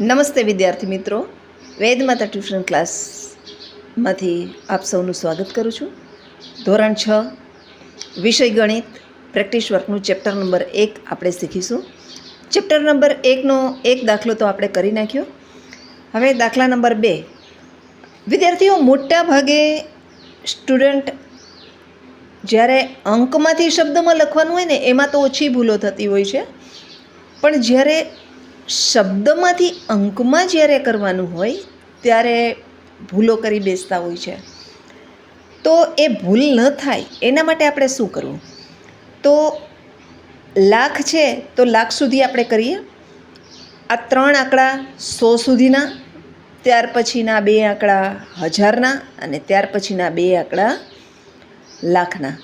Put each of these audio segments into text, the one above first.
નમસ્તે વિદ્યાર્થી મિત્રો. વેદમાતા ટ્યુશન ક્લાસમાંથી આપ સૌનું સ્વાગત કરું છું. ધોરણ છ, વિષય ગણિત, પ્રેક્ટિસ વર્કનું ચેપ્ટર નંબર એક આપણે શીખીશું. ચેપ્ટર નંબર એકનો એક દાખલો તો આપણે કરી નાખ્યો. હવે દાખલા નંબર બે. વિદ્યાર્થીઓ, મોટા ભાગે સ્ટુડન્ટ જ્યારે અંકમાંથી શબ્દમાં લખવાનું હોય ને, એમાં તો ઓછી ભૂલો થતી હોય છે. પણ જ્યારે શબ્દમાંથી અંકમાં જ્યારે કરવાનું હોય, ત્યારે ભૂલો કરી બેસતા હોય છે. તો એ ભૂલ ન થાય, એના માટે આપણે શું કરવું? તો લાખ છે, તો લાખ સુધી આપણે કરીએ. આ ત્રણ આંકડા સો સુધીના, ત્યાર પછીના બે આંકડા હજારના અને ત્યાર પછીના બે આંકડા લાખના.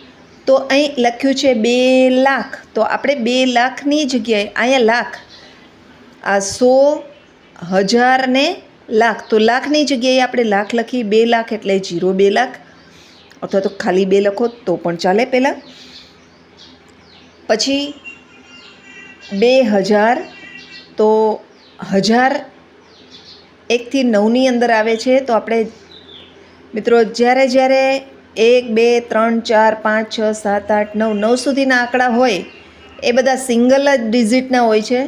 તો અહીં લખ્યું છે બે લાખ. તો આપણે બે લાખની જગ્યાએ, અહીંયા લાખ આ સો હજાર ને લાખ. તો લાખની જગ્યાએ આપણે લાખ લખી બે લાખ એટલે જીરો બે લાખ. અથવા તો ખાલી બે લખો તો પણ ચાલે પહેલાં. પછી બે હજાર. તો હજાર એકથી નવની અંદર આવે છે. તો આપણે મિત્રો જ્યારે જ્યારે એક, બે, ત્રણ, ચાર, પાંચ, છ, સાત, આઠ, નવ નવ સુધીના આંકડા હોય, એ બધા સિંગલ જ ડિઝિટના હોય છે.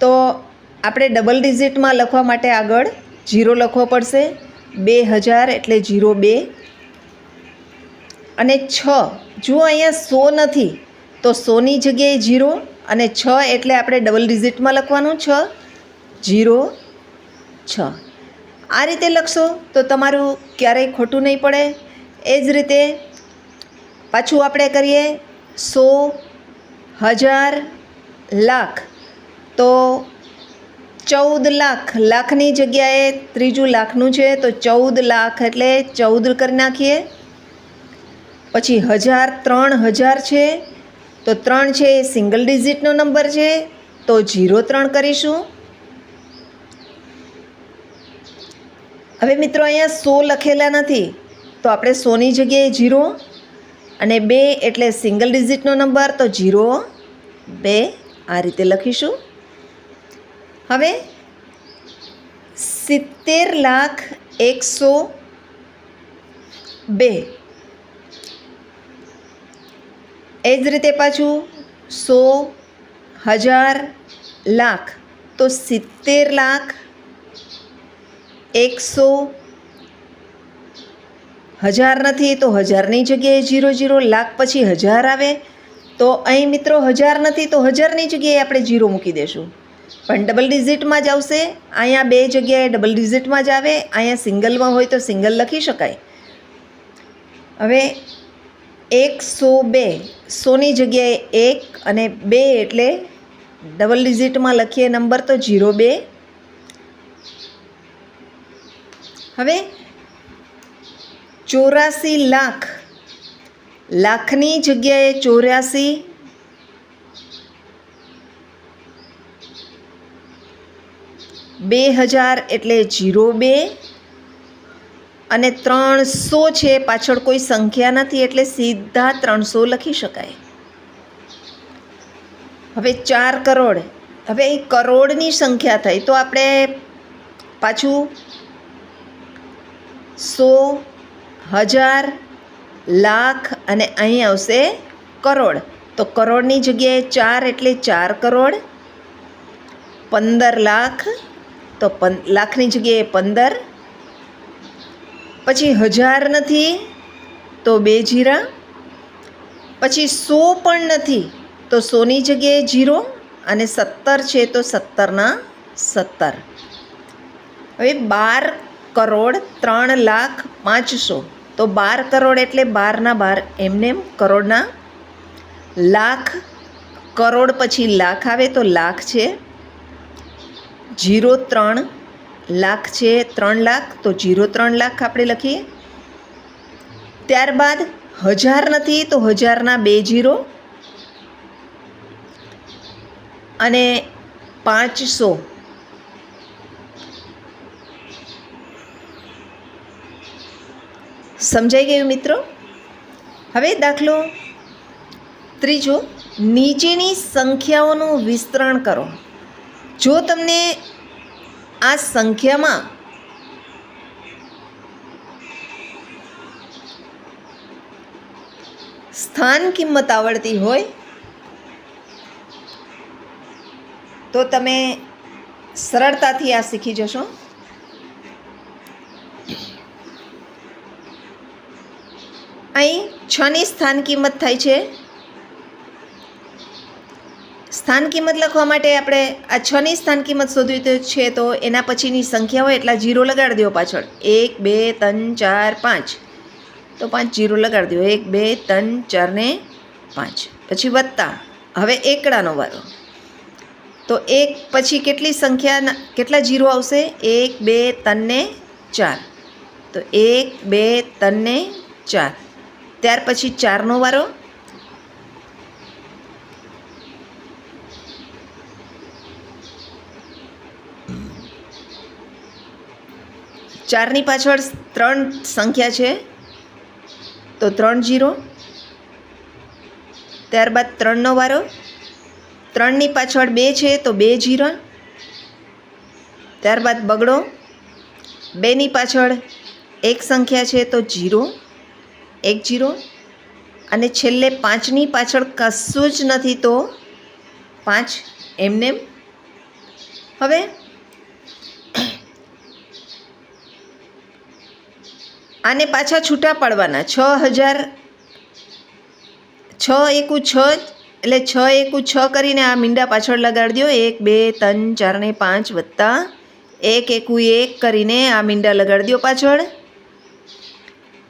તો આપણે ડબલ ડિઝિટમાં લખવા માટે આગળ જીરો લખવો પડશે. બે હજાર એટલે જીરો બે. અને છ, જો અહીંયા સો નથી, તો સોની જગ્યાએ જીરો અને છ એટલે આપણે ડબલ ડિઝિટમાં લખવાનું છ, જીરો છ. આ રીતે લખશો તો તમારું ક્યારેય ખોટું નહીં પડે. એ જ રીતે પાછું આપણે કરીએ, સો હજાર લાખ. તો ચૌદ લાખ. લાખની જગ્યાએ ત્રીજું લાખનું છે, તો ચૌદ લાખ એટલે ચૌદ કરી નાખીએ. પછી હજાર ત્રણ હજાર છે, તો ત્રણ છે એ સિંગલ ડિઝિટનો નંબર છે, તો જીરો ત્રણ કરીશું. હવે મિત્રો અહીંયા સો લખેલા નથી, તો આપણે સોની જગ્યાએ જીરો અને બે એટલે સિંગલ ડિઝિટનો નંબર, તો જીરો બે આ રીતે લખીશું. હવે સિત્તેર લાખ એકસો બે. એ જ રીતે પાછું સો હજાર લાખ. તો સિત્તેર લાખ એકસો હજાર નથી, તો હજારની જગ્યાએ જીરો જીરો લાખ પછી હજાર આવે. તો અહીં મિત્રો હજાર નથી, તો હજારની જગ્યાએ આપણે જીરો મૂકી દઈશું પણ ડબલ ડિઝિટમાં જ આવશે. અહીંયા બે જગ્યાએ ડબલ ડિઝિટમાં જ આવે. અહીંયા સિંગલમાં હોય તો સિંગલ લખી શકાય. હવે એકસો બે. સોની જગ્યાએ એક અને બે એટલે ડબલ ડિઝિટમાં લખીએ નંબર તો જીરો બે. હવે ચોરાસી લાખ. લાખની જગ્યાએ ચોર્યાસી બે હજાર એટલે જીરો બે. અને ત્રણસો છે, પાછળ કોઈ સંખ્યા નથી એટલે સીધા ત્રણસો લખી શકાય. હવે ચાર કરોડ. હવે એ કરોડની સંખ્યા થઈ તો આપણે પાછું સો હજાર લાખ અને અહીં આવશે કરોડ. તો કરોડની જગ્યાએ ચાર એટલે ચાર કરોડ. પંદર લાખ તો પં, લાખની જગ્યાએ પંદર. પછી હજાર નથી, તો બે જીરા. પછી સો પણ નથી, તો સોની જગ્યાએ જીરો અને સત્તર છે, તો સત્તરના સત્તર. હવે બાર કરોડ ત્રણ લાખ પાંચસો. તો બાર કરોડ એટલે બારના બાર, એમને એમ કરોડના લાખ. કરોડ પછી લાખ આવે તો લાખ છે. જીરો ત્રણ લાખ છે, ત્રણ લાખ, તો જીરો ત્રણ લાખ આપણે લખીએ. ત્યારબાદ હજાર નથી, તો હજારના બે જીરો. અને પાંચસો. સમજાઈ ગયું મિત્રો? હવે દાખલો. ત્રીજો, નીચેની સંખ્યાઓનું વિસ્તરણ કરો. જો તમને આ સંખ્યામાં સ્થાન કિંમત આવડતી હોય, તો તમે સરળતાથી આ શીખી જશો. અહીં છની સ્થાન કિંમત થાય છે. સ્થાન કિંમત લખવા માટે આપણે આ છની સ્થાન કિંમત શોધવી છે તો એના પછીની સંખ્યા હોય એટલા જીરો લગાડી દો પાછળ. એક, બે, ત્રણ, ચાર, પાંચ. તો પાંચ જીરો લગાડી દો. એક, બે, ત્રણ, ચાર ને પાંચ. પછી વત્તા. હવે એકડાનો વારો. તો એક પછી કેટલી સંખ્યા કેટલા જીરો આવશે? એક, બે, ત્રણ ને ચાર. તો એક, બે, ત્રણ ને ચાર. ત્યાર પછી ચારનો વારો. ચારની પાછળ ત્રણ સંખ્યા છે, તો ત્રણ જીરો, ત્યારબાદ ત્રણનો વારો, ત્રણની પાછળ બે છે, તો બે જીરો, ત્યારબાદ બગડો, બેની પાછળ એક સંખ્યા છે, તો જીરો, એક જીરો, અને છેલ્લે પાંચની પાછળ કશું જ નથી, તો પાંચ એમને હવે આને પાછા છૂટા પાડવાના. છ હજાર, છ એકુ છ, એટલે છ એકું છ કરીને આ મીંડા પાછળ લગાડી દો એક, બે, ત્રણ, ચાર ને પાંચ વત્તા એક, એકુ એક કરીને આ મીંડા લગાડી દો પાછળ.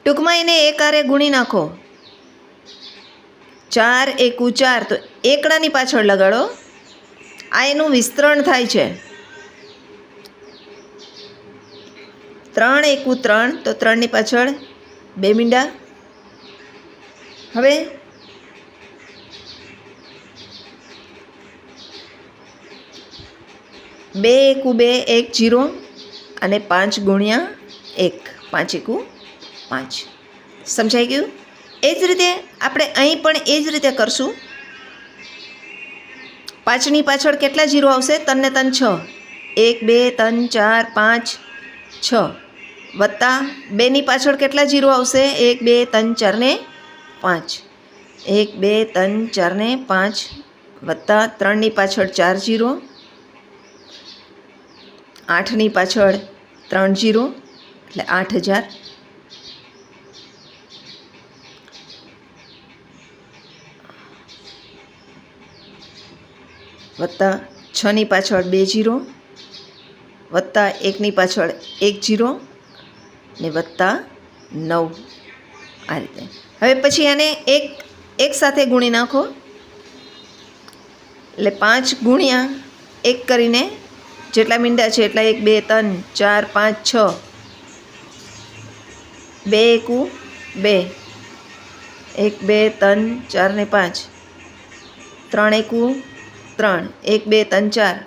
ટૂંકમાં એને એક આરે ગુણી નાખો. ચાર એકુ ચાર, તો એકડાની પાછળ લગાડો. આ એનું વિસ્તરણ થાય છે. ત્રણ એકુ ત્રણ, તો ત્રણની પાછળ બે મીંડા. હવે બે એકુ બે એક જીરો અને પાંચ ગુણ્યા એક, પાંચ એકુ પાંચ. સમજાઈ ગયું? એ જ રીતે આપણે અહીં પણ એ જ રીતે કરશું. પાંચની પાછળ કેટલા જીરો આવશે? ત્રણ ને ત્રણ છ. એક, બે ત્રણ ચાર, પાંચ, છ. વત્તા બેની પાછળ કેટલા જીરો આવશે? એક, બે, ત્રણ, ચાર ને પાંચ. એક, બે, ત્રણ, ચાર ને પાંચ વત્તા ત્રણની પાછળ ચાર જીરો. આઠની પાછળ ત્રણ જીરો, એટલે આઠ હજાર. વત્તા છની પાછળ બે જીરો, વત્તા એકની પાછળ એક જીરો ને વત્તા નવ આ રીતે. હવે પછી આને એક એક સાથે ગુણી નાખો. એટલે પાંચ ગુણ્યા એક કરીને જેટલા મીંડા છે એટલા એક, બે, ત્રણ, ચાર, પાંચ, છ. બે એકુ, બે. એક, બે, ત્રણ, ચાર ને પાંચ. ત્રણ એકુ, ત્રણ. એક, બે, ત્રણ, ચાર.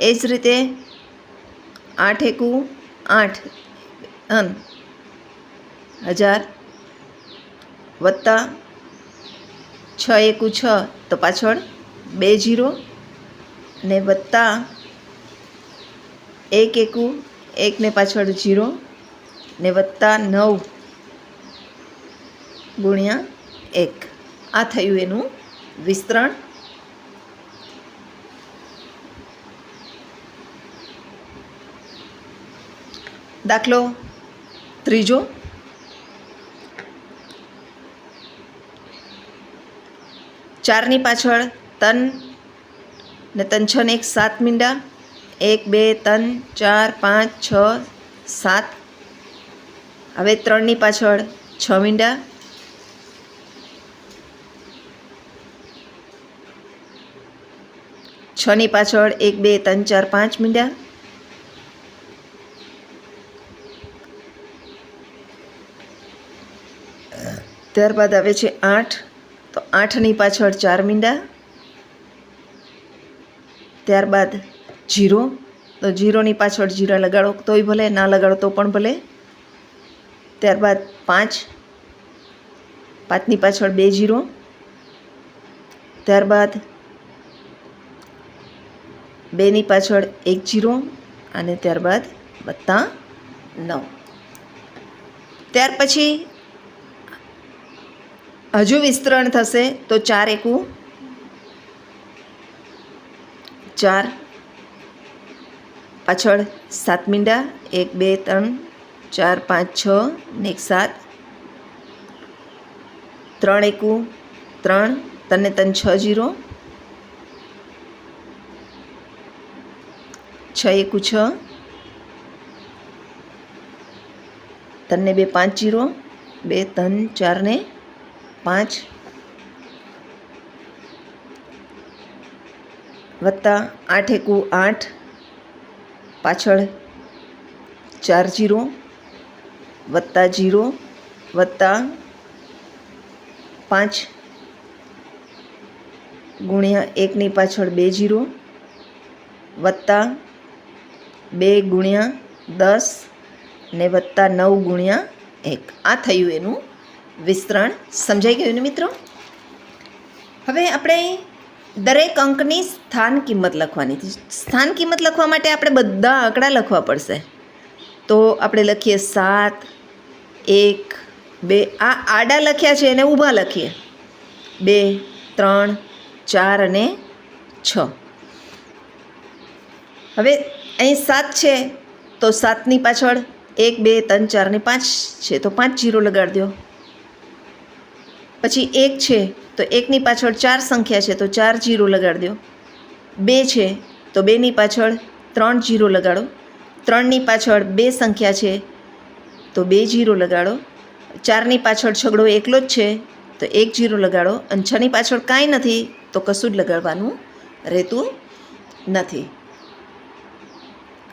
એ જ રીતે આઠ એકુ આઠ અન હજાર વત્તા છ એકુ છ તો પાછળ બે જીરો ને વત્તા એક એકુ એકને પાછળ જીરો ને વત્તા નવ ગુણ્યા એક. આ થયું એનું વિસ્તરણ. દાખલો ત્રીજો. ચારની પાછળ તન ને તન છ ને એક સાત મીંડા. એક, બે ત્રણ ચાર, પાંચ, છ, સાત. હવે ત્રણની પાછળ છ મીંડા. છની પાછળ એક, બે ત્રણ ચાર, પાંચ મીંડા. ત્યારબાદ આવે છે આઠ. તો આઠની પાછળ ચાર મીંડા. ત્યારબાદ જીરો. તો જીરોની પાછળ જીરા લગાડો. તોય ભલે, ના લગાડો તો પણ ભલે. ત્યારબાદ પાંચ. પાંચની પાછળ બે જીરો. ત્યારબાદ બેની પાછળ એક જીરો અને ત્યારબાદ વત્તા નવ. ત્યાર પછી હજુ વિસ્તરણ થશે તો ચાર એકુ. ચાર. પાછળ સાત મીંડા, એક, બે, ત્રણ, ચાર, પાંચ, છ, ને એક, સાત. ત્રણ એકુ, ત્રણ તને તન છ, જીરો. છ એકુ, છ. તને બે, પાંચ, જીરો. બે, ત્રણ, ચાર ને પાંચ. વત્તા આઠ એકુ આઠ. પાછળ ચાર જીરો. વત્તા જીરો. વત્તા પાંચ. ગુણ્યા એકની પાછળ બે જીરો. વત્તા બે ગુણ્યા દસ ને વત્તા નવ ગુણ્યા એક. આ થયું એનું વિસ્તરણ સમજાઈ ગયું ને મિત્રો? હવે આપણે દરેક અંકની સ્થાન કિંમત લખવાની છે. સ્થાન કિંમત લખવા માટે આપણે બધા આંકડા લખવા પડશે. તો આપણે લખીએ સાત, એક, બે, આ આડા લખ્યા છે એને ઊભા લખીએ. બે, ત્રણ, ચાર અને છ. હવે અહીં સાત છે, તો સાતની પાછળ એક, બે, ત્રણ, ચાર ને પાંચ છે. તો પાંચ જીરો લગાડી દો. પછી એક છે, તો એકની પાછળ ચાર સંખ્યા છે, તો ચાર જીરો લગાડી દો. બે છે, તો બેની પાછળ ત્રણ જીરો લગાડો. ત્રણની પાછળ બે સંખ્યા છે, તો બે જીરો લગાડો. ચારની પાછળ છગડો એકલો જ છે, તો એક જીરો લગાડો. અને છની પાછળ કાંઈ નથી, તો કશું જ લગાડવાનું રહેતું નથી.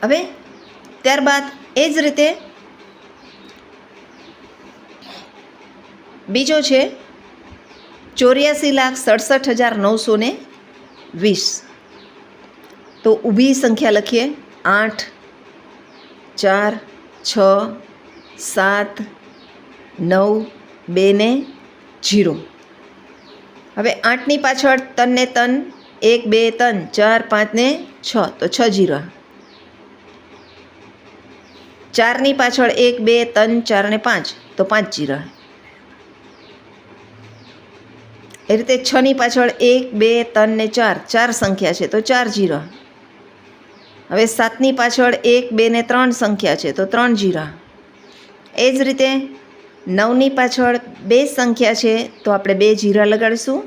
હવે, ત્યારબાદ એ જ રીતે બીજો છે ચોર્યાસી લાખ સડસઠ હજાર નવસો ને વીસ. તો ઊભી સંખ્યા લખીએ. આઠ, ચાર, છ, સાત, નવ, બે ને જીરો. હવે આઠની પાછળ તન ને તન એક, બે તન ચાર, પાંચ ને છ, તો છ જીરો. ચારની પાછળ એક, બે તન ચાર ને પાંચ, તો પાંચ જીરા. એ રીતે છની પાછળ એક, બે, ત્રણ ને ચાર ચાર સંખ્યા છે, તો ચાર જીરા. હવે સાતની પાછળ એક, બે ને ત્રણ સંખ્યા છે, તો ત્રણ જીરા. એ જ રીતે નવની પાછળ બે સંખ્યા છે, તો આપણે બે જીરા લગાડીશું.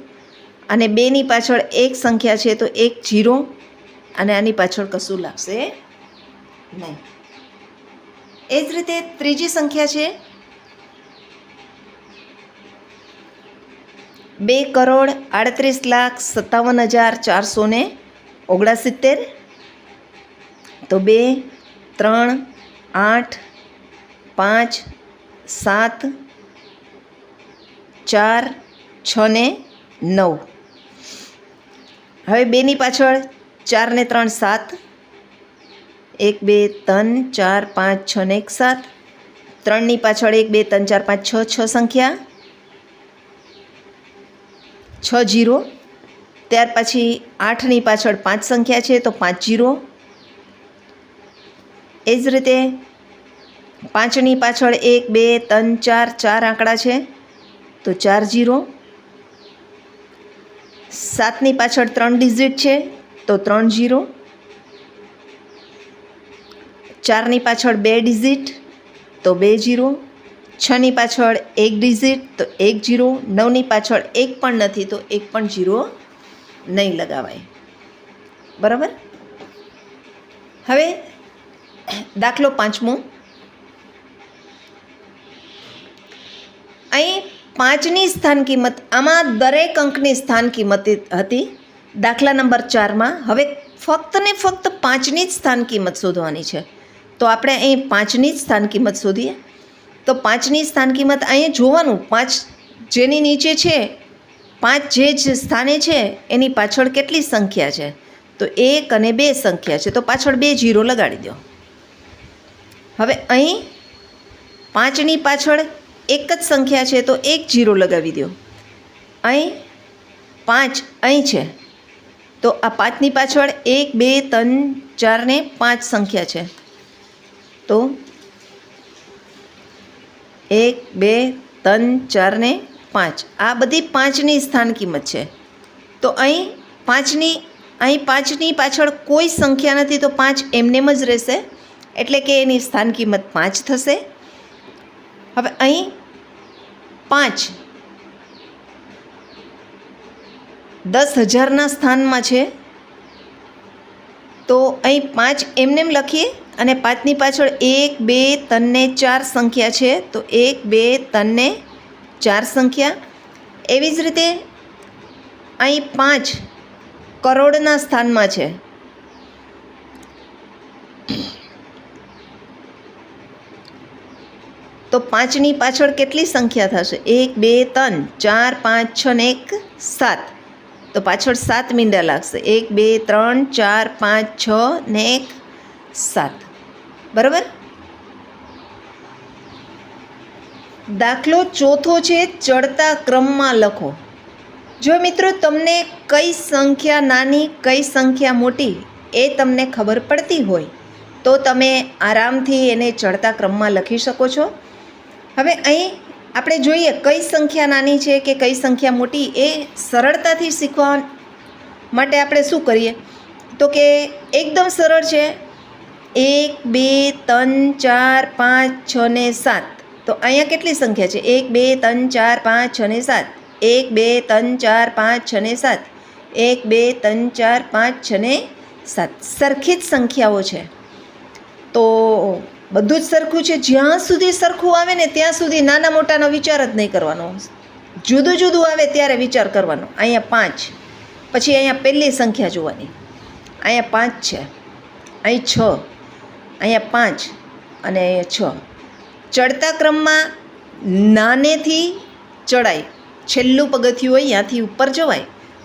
અને બેની પાછળ એક સંખ્યા છે, તો એક જીરો. અને આની પાછળ કશું લાગશે નહીં. એ જ રીતે ત્રીજી સંખ્યા છે બે કરોડ આડત્રીસ લાખ સત્તાવન હજાર ચારસો ને ઓગણસિત્તેર. તો બે, ત્રણ, આઠ, પાંચ, સાત, ચાર, છ ને નવ. હવે બેની પાછળ ચાર ને ત્રણ સાત. એક, બે, ત્રણ, ચાર, પાંચ, છ ને એક સાત. ત્રણની પાછળ એક, બે, ત્રણ, ચાર, પાંચ, છ છ સંખ્યા. છ જીરો. ત્યાર પછી આઠની પાછળ પાંચ સંખ્યા છે, તો પાંચ જીરો. એ જ રીતે પાંચની પાછળ એક, બે, ત્રણ, ચાર ચાર આંકડા છે, તો ચાર જીરો. સાતની પાછળ ત્રણ ડિઝિટ છે, તો ત્રણ જીરો. ચારની પાછળ બે ડિઝિટ તો બે જીરો. છની પાછળ એક ડિઝિટ તો એક જીરો, નવની પાછળ એક પણ નથી, તો એક પણ જીરો નહીં લગાવાય. બરાબર? હવે દાખલો પાંચમો. અહીં પાંચની સ્થાન કિંમત, આમાં દરેક અંકની સ્થાન કિંમત હતી. દાખલા નંબર ચારમાં. હવે ફક્ત ને ફક્ત પાંચની જ સ્થાન કિંમત શોધવાની છે. તો આપણે અહીં પાંચની જ સ્થાન કિંમત શોધીએ. તો પાંચની સ્થાન કિંમત અહીંયા જોવાનું. પાંચ જેની નીચે છે, પાંચ જે જ સ્થાને છે, એની પાછળ કેટલી સંખ્યા છે? તો એક અને બે સંખ્યા છે. તો પાછળ બે જીરો લગાડી દો. હવે અહીં પાંચની પાછળ એક જ સંખ્યા છે, તો એક જીરો લગાવી દો. અહીં પાંચ અહીં છે. તો આ પાંચની પાછળ એક, બે, ત્રણ ચાર ને પાંચ સંખ્યા છે. તો એક, બે, ત્રણ, ચાર ને પાંચ. આ બધી પાંચની સ્થાન કિંમત છે. તો અહીં પાંચની અહીં પાંચની પાછળ કોઈ સંખ્યા નથી, તો પાંચ એમનેમ જ રહેશે. એટલે કે એની સ્થાન કિંમત પાંચ થશે. હવે અહીં પાંચ. દસ હજારના સ્થાનમાં છે. તો અહીં પાંચ એમનેમ લખીએ. અને પાંચની પાછળ એક, બે, ત્રણ ચાર સંખ્યા છે. તો એક, બે, ત્રણ ચાર સંખ્યા. એવી જ રીતે અહીં પાંચ કરોડના સ્થાનમાં છે. તો પાંચની પાછળ કેટલી સંખ્યા થશે? એક, બે, ત્રણ, ચાર, પાંચ, છ ને એક, સાત. તો પાછળ સાત મીંડા લાગશે. એક, બે, ત્રણ, ચાર, પાંચ, છ ને એક, સાત. બરાબર? દાખલો ચોથો છે, ચડતા ક્રમમાં લખો. જો મિત્રો તમને કઈ સંખ્યા નાની, કઈ સંખ્યા મોટી એ તમને ખબર પડતી હોય, તો તમે આરામથી એને ચડતા ક્રમમાં લખી શકો છો. હવે અહીં આપણે જોઈએ કઈ સંખ્યા નાની છે કે કઈ સંખ્યા મોટી એ સરળતાથી શીખવા માટે આપણે શું કરીએ? તો કે એકદમ સરળ છે એક, બે, ત્રણ, ચાર, પાંચ, છ ને સાત. તો અહીંયા કેટલી સંખ્યા છે? એક, બે, ત્રણ, ચાર, પાંચ, છ ને સાત. એક, બે, ત્રણ, ચાર, પાંચ, છ ને સાત. એક, બે, ત્રણ, ચાર, પાંચ, છ ને સાત. સરખી જ સંખ્યાઓ છે. તો બધું જ સરખું છે. જ્યાં સુધી સરખું આવે ને ત્યાં સુધી નાના મોટાનો વિચાર જ નહીં કરવાનો. જુદું જુદું આવે ત્યારે વિચાર કરવાનો. અહીંયા પાંચ. પછી અહીંયા પહેલી સંખ્યા જોવાની. અહીંયા પાંચ છે. અહીં છ. અહીંયા પાંચ અને અહીંયા છ. ચડતા ક્રમમાં નાનેથી ચડાય. છેલ્લું પગથિયું હોય, ત્યાંથી ઉપર જવાય.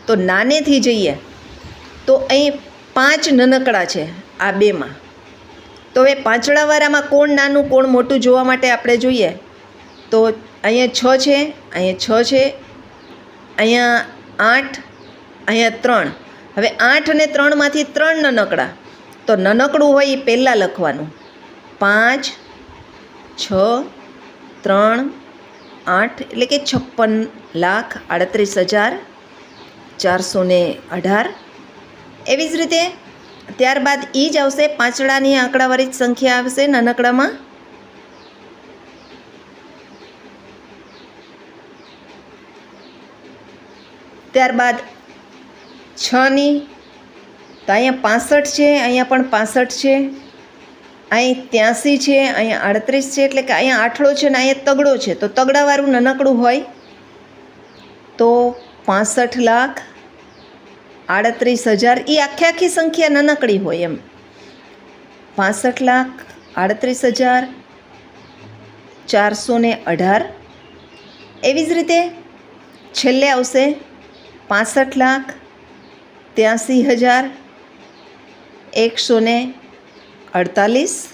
તો નાનેથી જઈએ. તો અહીં પાંચ નનકડા છે આ બેમાં. તો હવે પાંચડાવાળામાં કોણ નાનું, કોણ મોટું જોવા માટે આપણે જોઈએ. તો અહીંયા છ છે, અહીંયા છ છે, અહીંયા આઠ, અહીંયા ત્રણ. હવે આઠ અને ત્રણમાંથી ત્રણ નનકડા. તો નનકડું હોય એ પહેલાં લખવાનું. પાંચ, છ, ત્રણ, આઠ, એટલે કે છપ્પન લાખ આડત્રીસ હજાર ચારસો ને અઢાર. એવી જ રીતે ત્યારબાદ એ જ આવશે, પાંચડાની આંકડાવાળી સંખ્યા આવશે નાનકડામાં. ત્યારબાદ છની તો અહીંયા પાસઠ છે, અહીંયા પણ પાસઠ છે, અહીં ત્યાંસી છે, અહીંયા આડત્રીસ છે, એટલે કે અહીંયા આઠડો છે ને અહીંયા તગડો છે. તો તગડાવાળું નાનકડું હોય તો પાસઠ લાખ આડત્રીસ હજાર. એ આખી આખી સંખ્યા નાનકડી હોય એમ. પાસઠ લાખ આડત્રીસ હજાર ચારસો ને અઢાર. એવી જ રીતે છેલ્લે આવશે પાસઠ લાખ ત્યાંસી હજાર એકસો ને અડતાલીસ.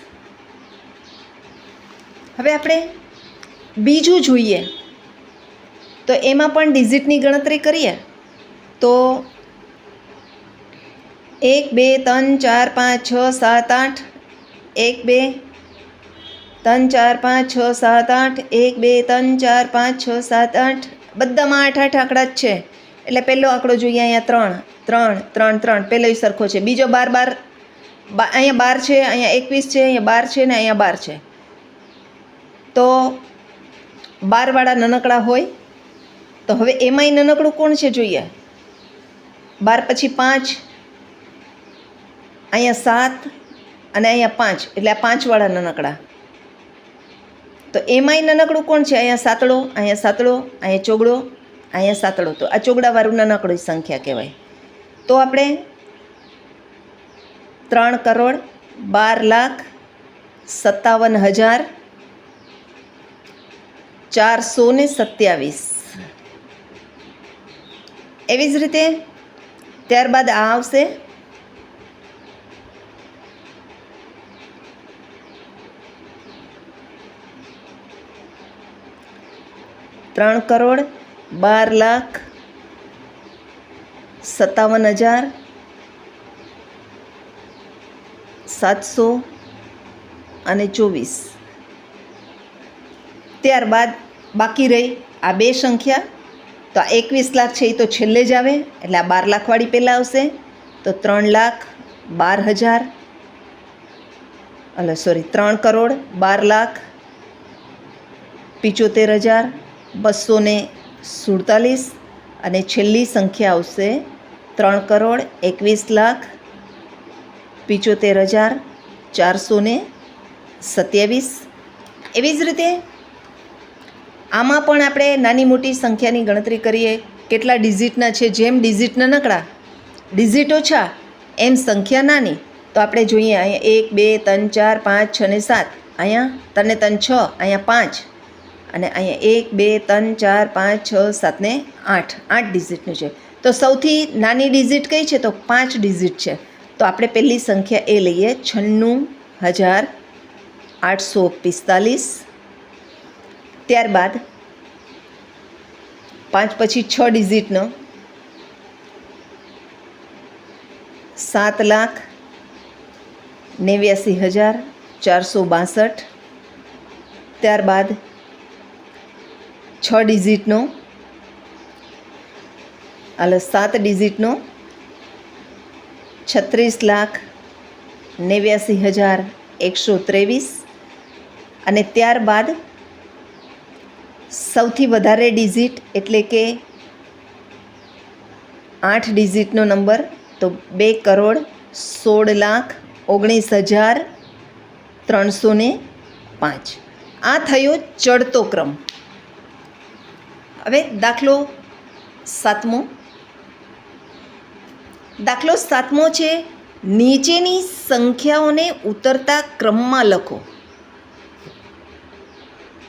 હવે આપણે બીજું જોઈએ. તો એમાં પણ ડિઝિટની ગણતરી કરીએ. તો એક, બે, ત્રણ, ચાર, પાંચ, છ, સાત, આઠ. એક, બે, ત્રણ, ચાર, પાંચ, છ, સાત, આઠ. એક, બે, ત્રણ, ચાર, પાંચ, છ, સાત, આઠ. બધામાં આઠ આઠ આંકડા જ છે. એટલે પહેલો આંકડો જોઈએ અહીંયા ત્રણ. ત્રણ ત્રણ ત્રણ. પહેલો સરખો છે. બીજો બાર બાર અહીંયા બાર છે, અહીંયા એકવીસ છે, અહીંયા બાર છે ને અહીંયા બાર છે. તો બારવાળા નાનકડા હોય, તો હવે એમાંય નાનકડું કોણ છે જોઈએ? બાર પછી પાંચ, અહીંયા સાત અને અહીંયા પાંચ, એટલે આ પાંચવાળા નાનકડા. તો એમાંય નાનકડું કોણ છે? અહીંયા સાતડો અહીંયા સાતડો અહીંયા ચોગડો, અહીંયા સાતડો તો આ ચોગડાવાળું નાનકડું સંખ્યા કહેવાય. તો આપણે ત્રણ કરોડ બાર લાખ સત્તાવન હજાર ચારસો ને સત્યાવીસ. એવી જ રીતે ત્યારબાદ આ આવશે. ત્રણ કરોડ બાર લાખ સત્તાવન હજાર સાતસો અને ચોવીસ. ત્યારબાદ બાકી રહી આ બે સંખ્યા. તો આ એકવીસ લાખ છે એ તો છેલ્લે જ આવે, એટલે આ બાર લાખવાળી પહેલાં આવશે. તો ત્રણ લાખ બાર હજાર એટલે સોરી ત્રણ કરોડ બાર લાખ પિચોતેર હજાર બસો ને સુડતાલીસ. અને છેલ્લી સંખ્યા આવશે ત્રણ કરોડ એકવીસ લાખ પિચોતેર હજાર ચારસો ને સત્યાવીસ. એવી જ રીતે આમાં પણ આપણે નાની મોટી સંખ્યાની ગણતરી કરીએ, કેટલા ડિઝિટના છે, જેમ ડિઝિટના નકળા ડિઝિટ ઓછા, એમ સંખ્યા નાની, તો આપણે જોઈએ અહીંયા એક, બે, ત્રણ, ચાર, પાંચ, છ ને સાત. અહીંયા ત્રણે ત્રણ, છ, અહીંયા પાંચ. અને અહીંયા એક, બે, ત્રણ, ચાર, પાંચ, છ, સાત ને આઠ. આઠ ડિઝિટનું છે. તો સૌથી નાની ડિઝિટ કઈ છે? તો પાંચ ડિઝિટ છે. તો આપણે પહેલી સંખ્યા એ લઈએ. છન્નું હજાર આઠસો પિસ્તાલીસ. ત્યારબાદ પાંચ પછી છ ડિઝિટનો સાત લાખ નેવ્યાસી હજાર ચારસો બાસઠ. ત્યારબાદ છ ડિઝિટનો હાલો, સાત ડિઝિટનો છત્રીસ લાખ નેવ્યાસી હજાર એકસો ત્રેવીસ અને ત્યારબાદ સૌથી વધારે ડિઝિટ એટલે કે આઠ ડિઝિટનો નંબર, તો બે કરોડ સોળ લાખ ઓગણીસ હજાર ત્રણસો ને પાંચ. આ થયો ચડતો ક્રમ. હવે દાખલો સાતમો. દાખલો સાતમો છે, નીચેની સંખ્યાઓને ઉતરતા ક્રમમાં લખો.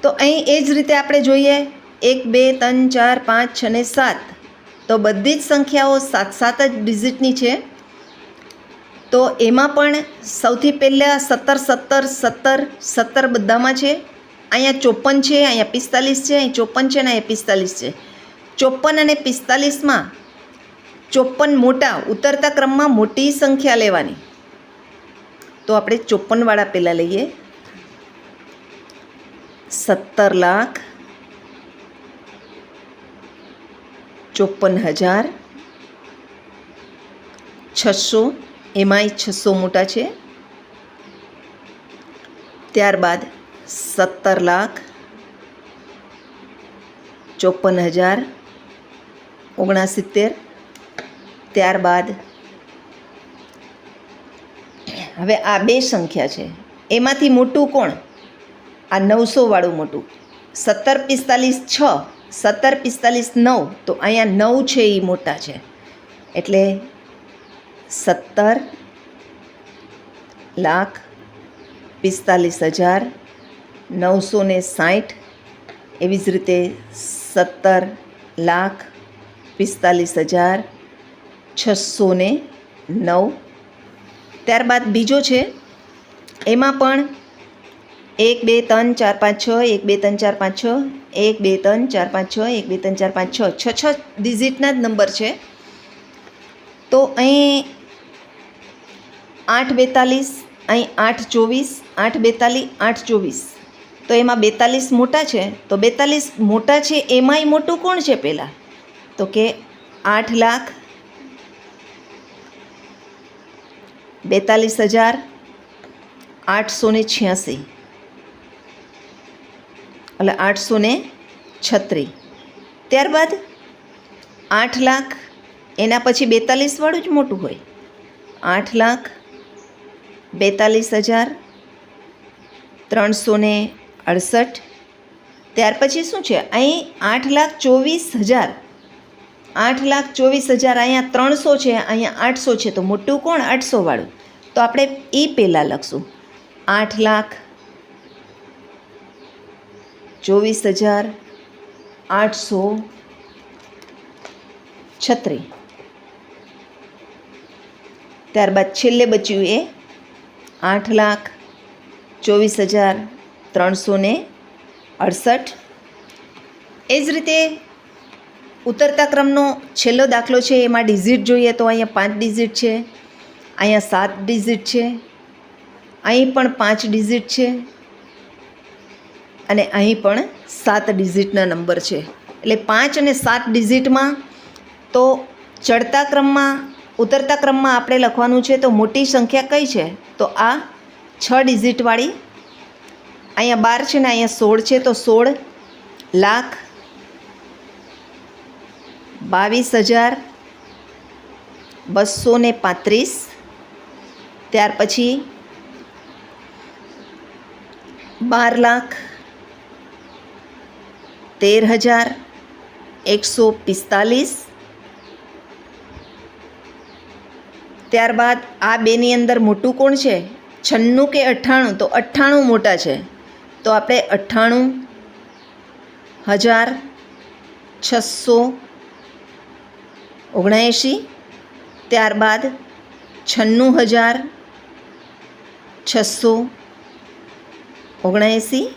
તો અહીં એ જ રીતે આપણે જોઈએ, એક, બે, ત્રણ, ચાર, પાંચ, છ ને સાત. તો બધી જ સંખ્યાઓ સાત સાત જ ડિઝિટની છે. તો એમાં પણ સૌથી પહેલાં સત્તર સત્તર સત્તર સત્તર બધામાં છે. અહીંયા ચોપન છે, અહીંયા પિસ્તાલીસ છે, અહીં ચોપન છે અને અહીંયા પિસ્તાલીસ છે. ચોપન અને પિસ્તાલીસમાં ચોપન મોટા ઉતરતા ક્રમમાં મોટી સંખ્યા લેવાની. તો આપણે ચોપનવાળા પહેલાં લઈએ. સત્તર લાખ ચોપન હજાર છસો, એમાંય છસો મોટા છે. ત્યારબાદ સત્તર લાખ ચોપન હજાર ઓગણસિત્તેર. ત્યારબાદ હવે આ બે સંખ્યા છે. એમાંથી મોટું કોણ? આ નવસોવાળું મોટું. સત્તર પિસ્તાલીસ છ, સત્તર પિસ્તાલીસ નવ, તો અહીંયા નવ છે એ મોટા છે. એટલે સત્તર લાખ પિસ્તાલીસ હજાર નવસો ને સાઠ. એવી જ રીતે સત્તર લાખ પિસ્તાલીસ હજાર છસો ને નવ. ત્યારબાદ બીજો છે, એમાં પણ એક, બે, ત્રણ, ચાર, પાંચ, છ, એક, બે, ત્રણ, ચાર, પાંચ, છ, એક, બે, ત્રણ, ચાર, પાંચ, છ, એક, બે, ત્રણ, ચાર, પાંચ, છ છ છ ડિઝિટના જ નંબર છે. તો અહીં આઠ બેતાલીસ, અહીં આઠ ચોવીસ, આઠ બેતાલીસ આઠ ચોવીસ. તો એમાં બેતાલીસ મોટા છે. તો બેતાલીસ મોટા છે, એમાંય મોટું કોણ છે પહેલાં? તો કે આઠ લાખ બેતાલીસ હજાર આઠસો ને છ્યાસી. એટલે આઠસો ને છત્રીસ ત્યારબાદ આઠ લાખ, એના પછી બેતાલીસવાળું જ મોટું હોય. આઠ લાખ, બેતાલીસ હજાર, ત્રણસો ને અડસઠ. ત્યાર પછી શું છે? અહીં આઠ લાખ ચોવીસ હજાર આઠ લાખ ચોવીસ હજાર અહીંયા ત્રણસો છે, અહીંયા આઠસો છે, તો મોટું કોણ? આઠસોવાળું તો આપણે એ પહેલાં લખશું. આઠ લાખ ચોવીસ હજાર આઠસો છત્રીસ. ત્યારબાદ છેલ્લે બચ્યું એ આઠ લાખ ચોવીસ હજાર ત્રણસો અડસઠ. એ જ રીતે ઉતરતા ક્રમનો છેલ્લો દાખલો છે, એમાં ડિઝિટ જોઈએ તો અહીંયા પાંચ ડિઝિટ છે, અહીંયા સાત ડિઝિટ છે, અહીં પણ પાંચ ડિઝિટ છે અને અહીં પણ સાત ડિઝિટના નંબર છે. એટલે પાંચ અને સાત ડિઝિટમાં તો ચડતા ક્રમમાં, ઉતરતા ક્રમમાં આપણે લખવાનું છે તો મોટી સંખ્યા કઈ છે? તો આ છ ડિઝિટવાળી અહીંયા બાર છે ને અહીંયા સોળ છે, તો સોળ લાખ બાવીસ હજાર બસો ને પાંત્રીસ. ત્યાર પછી બાર લાખ તેર હજાર એકસો પિસ્તાલીસ. ત્યારબાદ આ બેની અંદર મોટું કોણ છે? છન્નું કે અઠ્ઠાણું? તો અઠ્ઠાણું મોટા છે. તો આપણે અઠ્ઠાણું હજાર છસો ઓગણએંશી, ત્યારબાદ છન્નું હજાર છસો ઓગણએંસી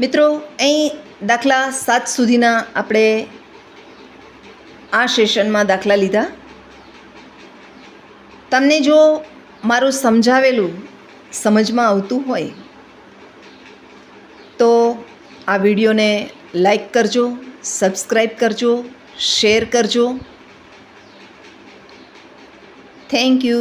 મિત્રો, અહીં દાખલા સાત સુધીના આપણે આ સેશનમાં દાખલા લીધા. તમને જો મારું સમજાવેલું સમજમાં આવતું હોય આ વિડીયોને લાઈક કરજો સબસ્ક્રાઈબ કરજો શેર કરજો. Thank you